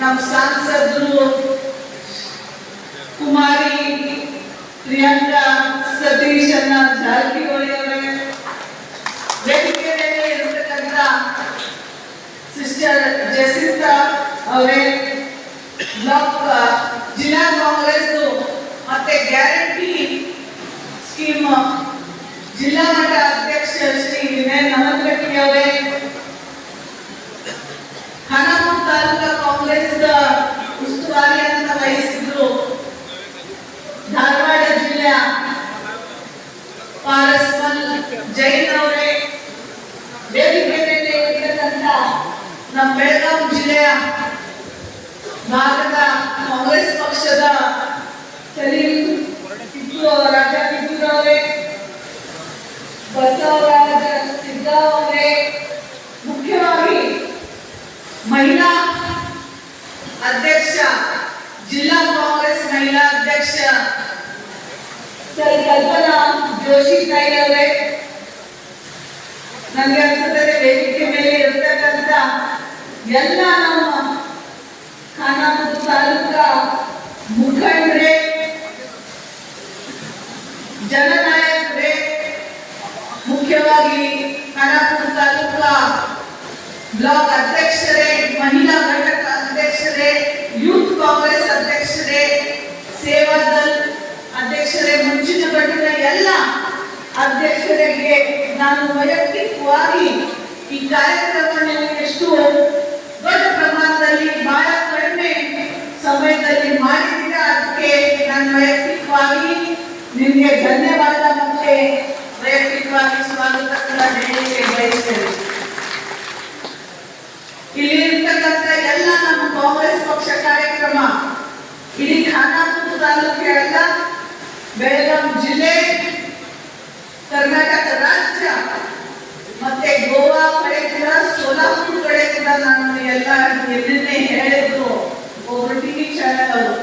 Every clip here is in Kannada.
ನಮ್ಮ ಸಂಸದರು ಕುಮಾರಿ ಪ್ರಿಯಾಂಕಾ ಸತೀಶ್ ಅನ್ನ ಜಾರಕಿಹೊಳಿ ಅವರೇ ವೇದಿಕೆ ಮೇಲೆ ಇರತಕ್ಕಂಥ ಸಿಸ್ಟರ್ ಜಸಿಂತಾ ಅವರೇ ಬ್ಲಾಕ್ ಜಿಲ್ಲಾ ಕಾಂಗ್ರೆಸ್ ಮತ್ತೆ ಗ್ಯಾರಂಟಿ ಸ್ಕೀಮ್ ಜಿಲ್ಲಾ ಮಟ್ಟ ಅಧ್ಯಕ್ಷ ಶ್ರೀ ವಿನಯ್ ನಮನ್ಗಟ್ಟಿ ಅವರೇ ಜೈನ್ ಅವರೇ ವೇದಿಕೆ ಮೇಲೆ ಇರ್ತಕ್ಕಂಥ ನಮ್ಮ ಬೆಳಗಾವಿ ಜಿಲ್ಲೆಯ ಭಾರತ ಕಾಂಗ್ರೆಸ್ ಪಕ್ಷದ ಸಲೀಂ ಕಿತ್ತೂರು ರಾಜ ಕಿತ್ತೂರು ಅವರೇ ಬಸವರಾಜ ಸಿದ್ದರಾವ್ ಅವರೇ ಮುಖ್ಯವಾಗಿ ಮಹಿಳಾ ಅಧ್ಯಕ್ಷ ಜಿಲ್ಲಾ ಕಾಂಗ್ರೆಸ್ ಮಹಿಳಾ ಅಧ್ಯಕ್ಷ ಸರ್ ಕಲ್ಪನಾ ಜೋಶಿ ತಾಯಿ ಅವರೇ ನನಗೆ ಅನ್ಸುತ್ತದೆ ವೇದಿಕೆ ಮೇಲೆ ಇರ್ತಕ್ಕಂಥ ಎಲ್ಲ ನಮ್ಮ ಖಾನಾಪುರ ತಾಲೂಕ ಮುಖಂಡ್ರೆ, ಜನನಾಯಕರೇ, ಮುಖ್ಯವಾಗಿ ಖಾನಾಪುರ ತಾಲೂಕ ಬ್ಲಾಕ್ ಅಧ್ಯಕ್ಷರೇ, ಮಹಿಳಾ ಘಟಕ ಅಧ್ಯಕ್ಷರೇ, ಯೂತ್ ಕಾಂಗ್ರೆಸ್ ಅಧ್ಯಕ್ಷರೇ ಸೇವಾದಲ್ ಅಧ್ಯಕ್ಷರೇ, ಮುಂಚಿನ ಎಲ್ಲ ಅಧ್ಯಕ್ಷರಿಗೆ ನಾನು ವೈಯಕ್ತಿಕವಾಗಿ ಈ ಕಾರ್ಯಕ್ರಮವನ್ನು ಎಷ್ಟು ದೊಡ್ಡ ಪ್ರಮಾಣದಲ್ಲಿ ಬಹಳ ಕಡಿಮೆ ಸಮಯದಲ್ಲಿ ಮಾಡಿದ್ದೀರಾ ಅದಕ್ಕೆ ನಾನು ವೈಯಕ್ತಿಕವಾಗಿ ನಿಮಗೆ ಧನ್ಯವಾದ ಮತ್ತೆ ವೈಯಕ್ತಿಕವಾಗಿ ಸ್ವಾಗತ ಕೂಡ ಹೇಳಲಿಕ್ಕೆ ಬಯಸ್ತೇನೆ ಇಲ್ಲಿ ಇರ್ತಕ್ಕಂಥ ಎಲ್ಲ ನಮ್ಮ ಕಾಂಗ್ರೆಸ್ ಪಕ್ಷ ಕಾರ್ಯಕ್ರಮ ಇಡೀ ಖಾನಾಪುರ ತಾಲೂಕು ಅಲ್ಲ ಬೆಳಗಾವಿ ಜಿಲ್ಲೆ ಕರ್ನಾಟಕ ರಾಜ್ಯ ಮತ್ತೆ ಗೋವಾ ಕಡೆ ಕೂಡ ಸೋಲಾಪುರ ಕಡೆ ಕೂಡ ನಾನು ಎಲ್ಲ ಎಲ್ಲಿಂದೇ ಹೇಳಿದ್ರು ಒಬ್ರು ಟಿವಿ ಚಾನೆಲ್ ಅವರು.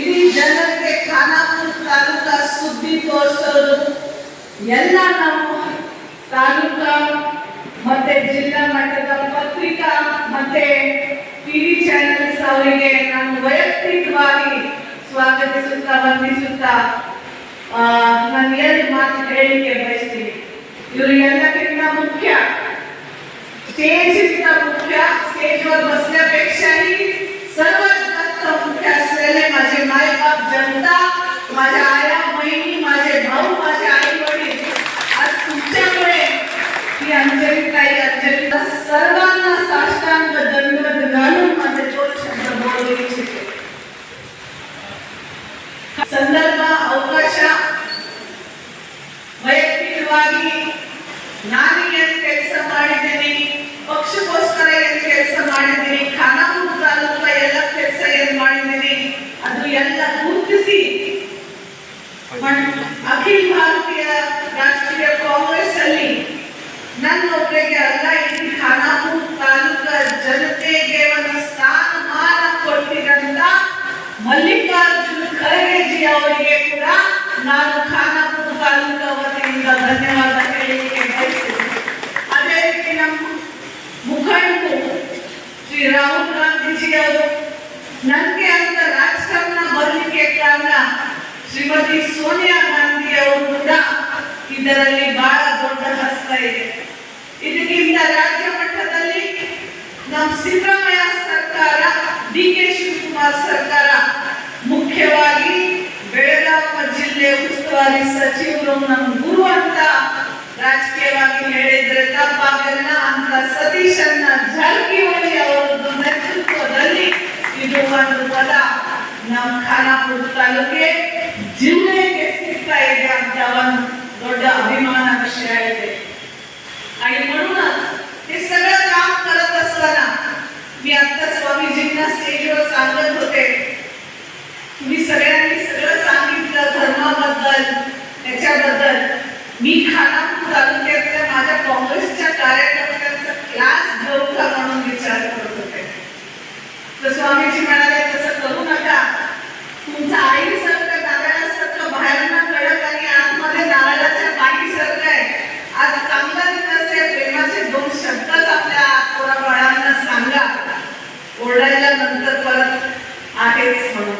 ಇಡೀ ಜನರಿಗೆ ಖಾನಾಪುರ ತಾಲೂಕ ಸುದ್ದಿ ತೋರಿಸೋದು. ಎಲ್ಲ ನಾವು ತಾಲೂಕಾ ಮತ್ತೆ ಜಿಲ್ಲಾ ಮಟ್ಟದ ಪತ್ರಿಕಾ ಮತ್ತೆ ಟಿವಿ ಚಾನೆಲ್ಸ್ ಅವರಿಗೆ ನಾನು ವೈಯಕ್ತಿಕವಾಗಿ ಸ್ವಾಗತಿಸುತ್ತಾ, ವಂದಿಸುತ್ತಾ ನಾನು ಎರಡು ಮಾತು ಹೇಳಿಕೆ ಬಯಸ್ತೀನಿ. ಇವರು ಎಲ್ಲಕ್ಕಿಂತ मुख्य स्टेज इतका मुख्य स्टेजवर बसण्यापेक्षाही सर्वात जास्त मुख्य असलेले माझे मायबाप जनता माझ्या आया बहिणी माझे भाऊ माझे आई वडील आज तुमच्याकडे ही अंजली ताई अंजली सर्वांना साष्टांग दंडवत घालून माझे दोन शब्द बोलू इच्छिते ಸಂದರ್ಭ ನಾನು ಖಾನಾಪುರ ತಾಲೂಕು ವತಿಯಿಂದ ಧನ್ಯವಾದ ಹೇಳಲಿಕ್ಕೆ ಬಯಸ್ತೇನೆ ಅದೇ ರೀತಿ ನಮ್ಮ ಮುಖಂಡರು ಶ್ರೀ ರಾಹುಲ್ ಗಾಂಧೀಜಿ ಅವರು ನನಗೆ ಅಂತ ರಾಜಕಾರಣ ಬರಲಿಕ್ಕೆ ಕಾರಣ ಶ್ರೀಮತಿ ಸೋನಿಯಾ ಗಾಂಧಿ ಅವರು ಕೂಡ ಇದರಲ್ಲಿ ಬಹಳ ದೊಡ್ಡ ಹಸ್ತ ಇದೆ. ಇದಕ್ಕಿಂತ ರಾಜ್ಯ ಮಟ್ಟದಲ್ಲಿ ನಮ್ಮ ಸಿದ್ದರಾಮಯ್ಯ ಸರ್ಕಾರ, ಡಿ ಕೆ ಶಿವಕುಮಾರ್ ಸರ್ಕಾರ ಮುಖ್ಯವಾಗಿ ಬೆಳಗಾವಿ ಜಿಲ್ಲೆ ಉಸ್ತುವಾರಿ ಸಚಿವರು ನಮ್ಮ ಗುರು ಅಂತ ರಾಜಕೀಯವಾಗಿ ಹೇಳಿದ್ರೆ ತಪ್ಪಾಗಲ್ಲ ಅಂತ ಸತೀಶನ್ನ ಜಾರಕಿಹೊಳಿ ಅವರದ್ದು ನೇತೃತ್ವದಲ್ಲಿ ಇದು ಒಂದು ಪದ ನಮ್ಮ ಖಾನಾಪುರ ತಾಲೂಕಿಗೆ ಜಿಲ್ಲೆಗೆ ಸಿಗ್ತಾ ಇದೆ ಅಂತ ಒಂದು ದೊಡ್ಡ अभिमान विषय आहे ते आणि म्हणूनच हे सगळं काम करत असताना मी आता स्वामीजींना स्टेजवर सांगत होते तुम्ही सगळ्यांनी मी खानापूर तालुक्यातल्या माझ्या काँग्रेसच्या कार्यकर्त्यांचा क्लास घेऊ का म्हणून विचार करत होते. तर स्वामीजी म्हणाले तसं करू नका. तुमचा आई तुमचं दादाला नारळासारखं बाहेरनं कडक आणि आतमध्ये नारळाच्या पाणीसारखं आहे. आज चांगला दिवस आहे. प्रेमाचे दोन शब्दच आपल्या थोडा बाळांना सांगा. ओरडायला नंतर परत आहेच म्हणून.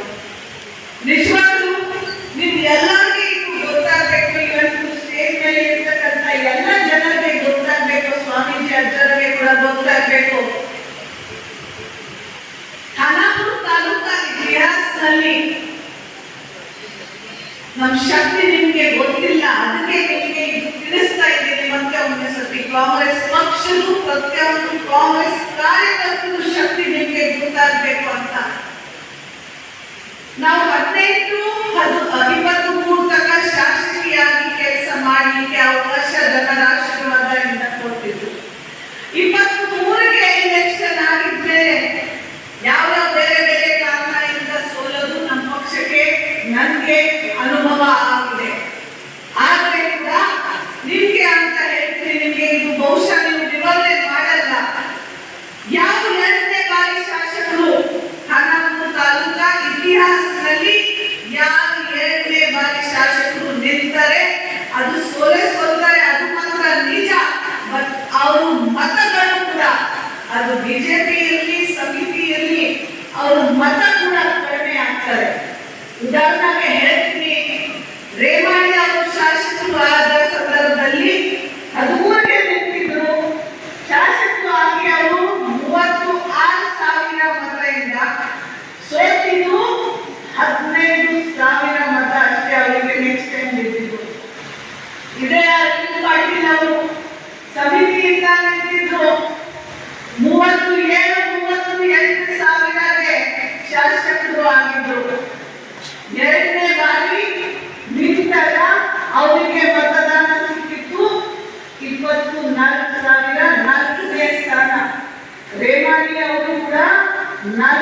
Amén.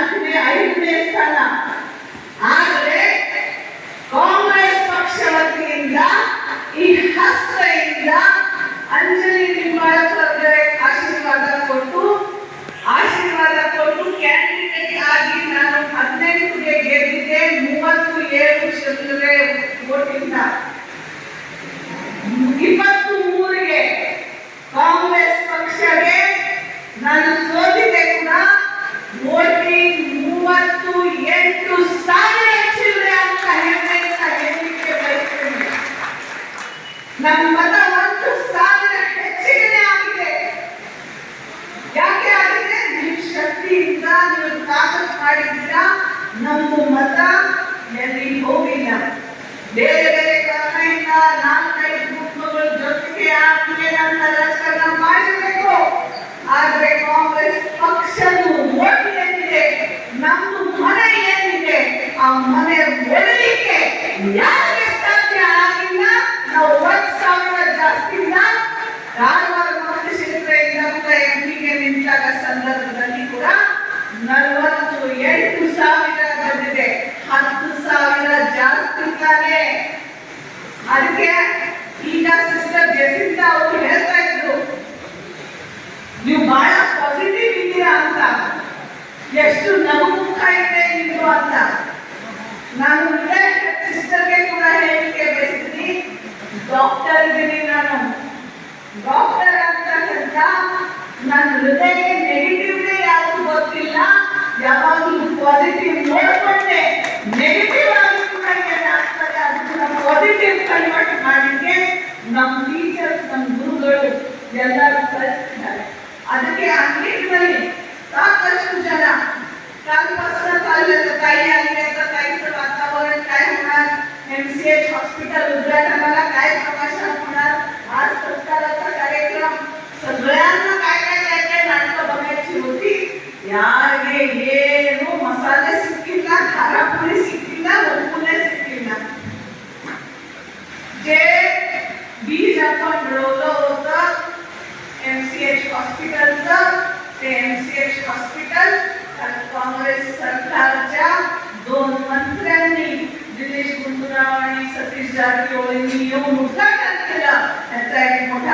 ನಾಲ್ಕನೇ ಐದನೇ ಸ್ಥಾನ ಆದರೆ ಕಾಂಗ್ರೆಸ್ ಪಕ್ಷ ವತಿಯಿಂದ, ಈ ಹಸ್ತೆಯಿಂದ ಅಂಜಲಿ ನಿಂಬಾಳಕರ್ಗೆ ಆಶೀರ್ವಾದ ಕೊಟ್ಟು ಆಶೀರ್ವಾದ ಕೊಟ್ಟು ಕ್ಯಾಂಡಿಡೇಟ್ ಆಗಿ ನಾನು ಹದಿನೆಂಟುಗೆ ಗೆದ್ದಿದ್ದೆ, ಮೂವತ್ತು ಏಳು ಶತುವೆ ಓಟಿಂದ ಇಪ್ಪತ್ತು ಮೂರಿಗೆ ಕಾಂಗ್ರೆಸ್ ಪಕ್ಷಗೆ ನಾನು ಇದ್ದಾನೆ ಅದಕ್ಕೆ ಈಗ ಸಿಸ್ಟರ್ ಜೆಸಿಂತ ಅವರು ಹೇಳ್ತಾ ಇದ್ರು, ನೀವು ಬಹಳ ಪಾಸಿಟಿವ್ ಇದ್ದೀರಾ ಅಂತ. ಎಷ್ಟು ನಗುಮುಖ ಇದೆ ಇದ್ರು ಅಂತ. ನಾನು ಸಿಸ್ಟರ್ಗೆ ಕೂಡ ಹೇಳಿಕೆ ಬಯಸ್ತೀನಿ ಡಾಕ್ಟರ್ ಇದ್ದೀನಿ ನಾನು. ಡಾಕ್ಟರ್ ಅಂತ ಅಂತ ನನ್ನ ಹೃದಯ ನೆಗೆಟಿವ್ನೇ ಯಾವುದು ಗೊತ್ತಿಲ್ಲ. ಯಾವಾಗಲೂ ಪಾಸಿಟಿವ್ ನೋಡ್ಕೊಂಡೆ. ನೆಗೆಟಿವ್ ಆಗಿ ಕೂಡ ಪಾಸಿಟಿವ್ ಕನ್ವರ್ಟ್ ಮಾಡಲಿಕ್ಕೆ ನಮ್ಮ ಟೀಚರ್ಸ್ ನಮ್ಮ ಗುರುಗಳು ಎಲ್ಲರೂ ಕಲಿಸ್ತಿದ್ದಾರೆ ಅದಕ್ಕೆ ಅಂಗೇಜ್ನಲ್ಲಿ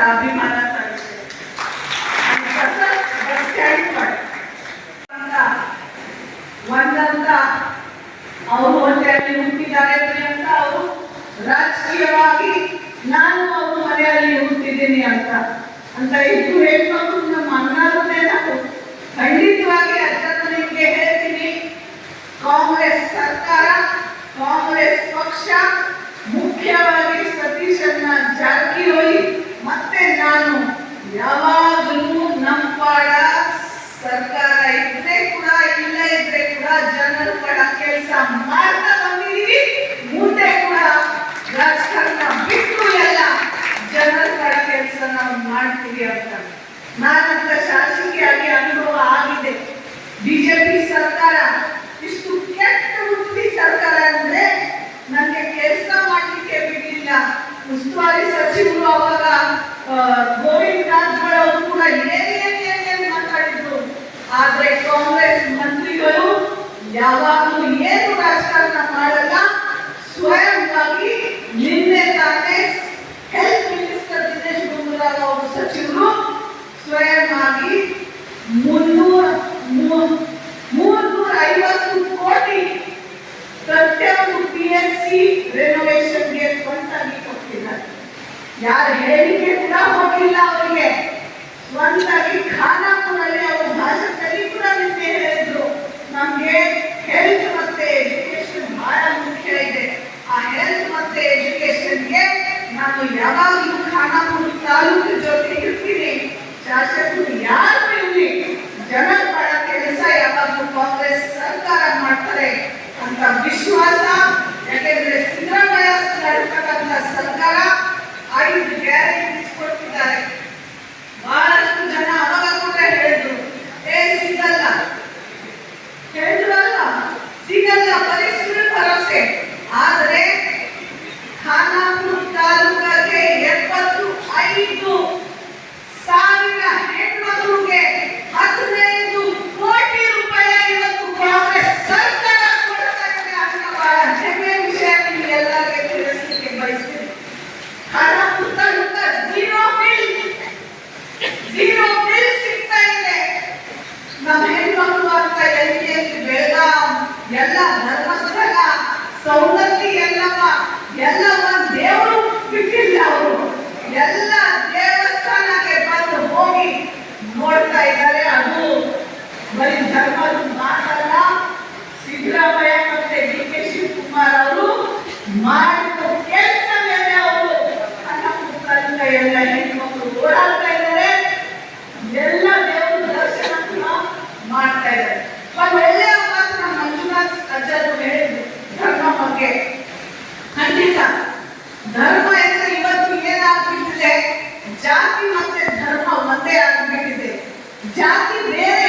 a amar സൗന്ദര്യ ಜಾತಿ ಮತ್ತೆ ಧರ್ಮ ಒಂದೇ ಆಗಿಬಿಟ್ಟಿದೆ ಜಾತಿ ಬೇರೆ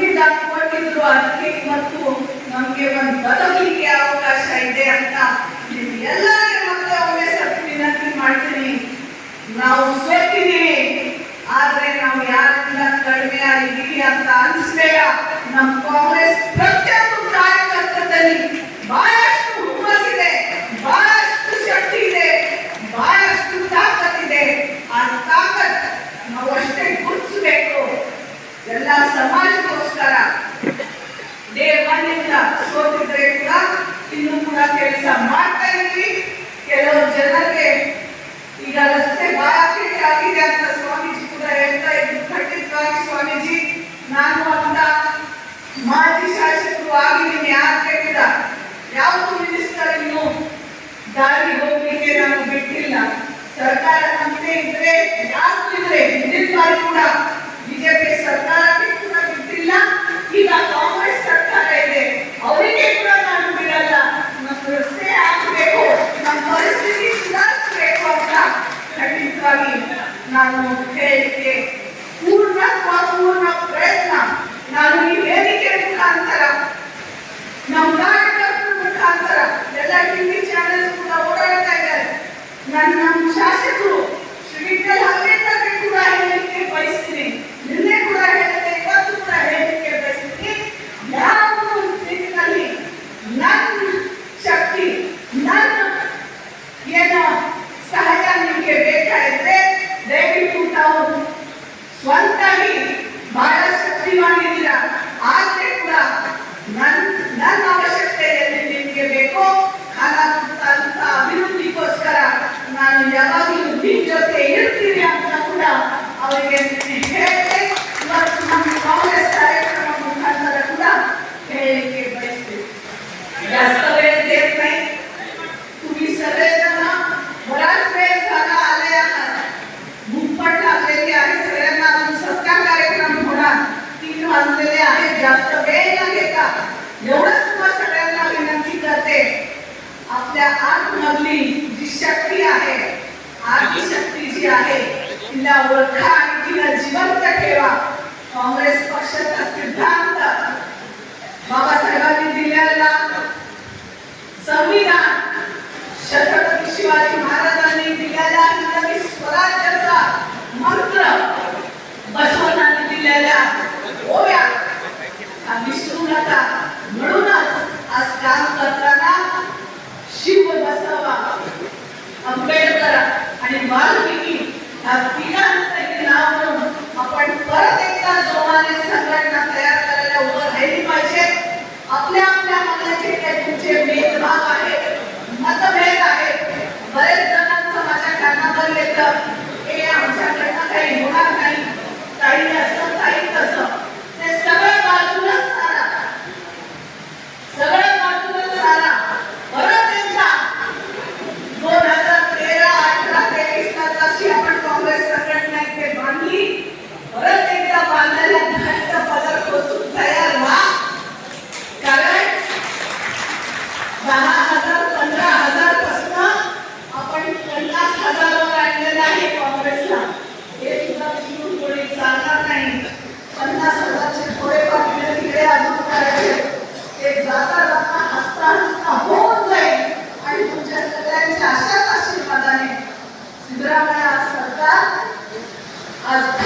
ಕೊಟ್ಟಿದ್ರು ಅದಕ್ಕೆ ಇವತ್ತು ನಮಗೆ ಒಂದು ಬದುಕಲಿಕ್ಕೆ ಅವಕಾಶ ಇದೆ ಅಂತ ಎಲ್ಲರಿಗೆ ಮತ್ತೆ ಒಮ್ಮೆ ಸ್ವಲ್ಪ ವಿನಂತಿ ಮಾಡ್ತೀನಿ. ನಾವು ಸೋತಿದ್ದೀವಿ, ಆದ್ರೆ ನಾವು ಯಾರಿಂದ ಕಡಿಮೆ ಆಗಿದ್ದೀವಿ ಅಂತ ಅನಿಸ್ಬೇಡ. ನಮ್ಮ ಕಾಂಗ್ರೆಸ್ ಪ್ರತಿಯೊಂದು ಕಾರ್ಯಕರ್ತದಲ್ಲಿ ಬಹಳ ಕೂಡ ಕೆಲಸ ಮಾಡ್ತಾ ಇದ್ವಿ ಕೆಲವು ಜನರಿಗೆ ಈಗ ರಸ್ತೆ ಬಾಕಿ ಆಗಿದೆ ಅಂತ ಸ್ವಾಮೀಜಿ ಕೂಡ ಹೇಳ್ತಾ ಇದ್ರು. ಖಂಡಿತವಾಗಿ ಸ್ವಾಮೀಜಿ, ನಾನು ಅಂತ ಮಾಜಿ ಶಾಸಕರು ಆಗಿದ್ದೀನಿ ಯಾರು ಕೇಳಿದ ಯಾವುದು ಮಿನಿಸ್ಟರ್ ಇನ್ನು ದಾರಿ ಹೋಗ್ಲಿಕ್ಕೆ ನಾನು ಬಿಟ್ಟಿಲ್ಲ. ಸರ್ಕಾರ ನಮ್ಮದೇ ಇದ್ರೆ ಯಾರು ಇದ್ರೆ ಬಾರಿ ಕೂಡ ಬಿಜೆಪಿ ಸರ್ಕಾರಕ್ಕೆ ಕೂಡ ಬಿಟ್ಟಿಲ್ಲ ಈಗ ಕಾಂಗ್ರೆಸ್ ಸರ್ಕಾರ ಇದೆ ಅವರಿಗೆ ಕೂಡ ನಾನು ಬಿಡಲ್ಲ ನಮ್ಮ ರಸ್ತೆ ಆಗಬೇಕು ನಮ್ಮ ಪರಿಸ್ಥಿತಿ ಸುಧಾರಿಸಬೇಕು ಅಂತ ಖಂಡಿತವಾಗಿ ನಾನು ಹೇಳಿಕೆ ಪೂರ್ಣ ಪೂರ್ಣ ಪ್ರಯತ್ನ. ನಾನು ಈ ವೇದಿಕೆ ಮುಖಾಂತರ, ನಮ್ಮ ಕಾರ್ಯಕರ್ತರ ಮುಖಾಂತರ, ಎಲ್ಲ ಟಿವಿ ಚಾನೆಲ್ಸ್ ಕೂಡ ಓಡಾಡ್ತಾ ಇದ್ದಾರೆ. ನನ್ನ ನಮ್ಮ ಶಾಸಕರು काम करताना शिव बसवा. आंबेडकर आणि वाल्मिकी या तिघांचंही नाव म्हणून आपण परत एकदा जोमाने संघटना तयार करायला उभं राहिली पाहिजे. आपल्या आपल्या मनाचे काही तुमचे भेदभाव आहेत मतभेद आहेत बरेच जणांचं माझ्या कानावर येतं. हे आमच्याकडनं काही होणार नाही. काही असं काही तसं. ते सगळं बाजूला As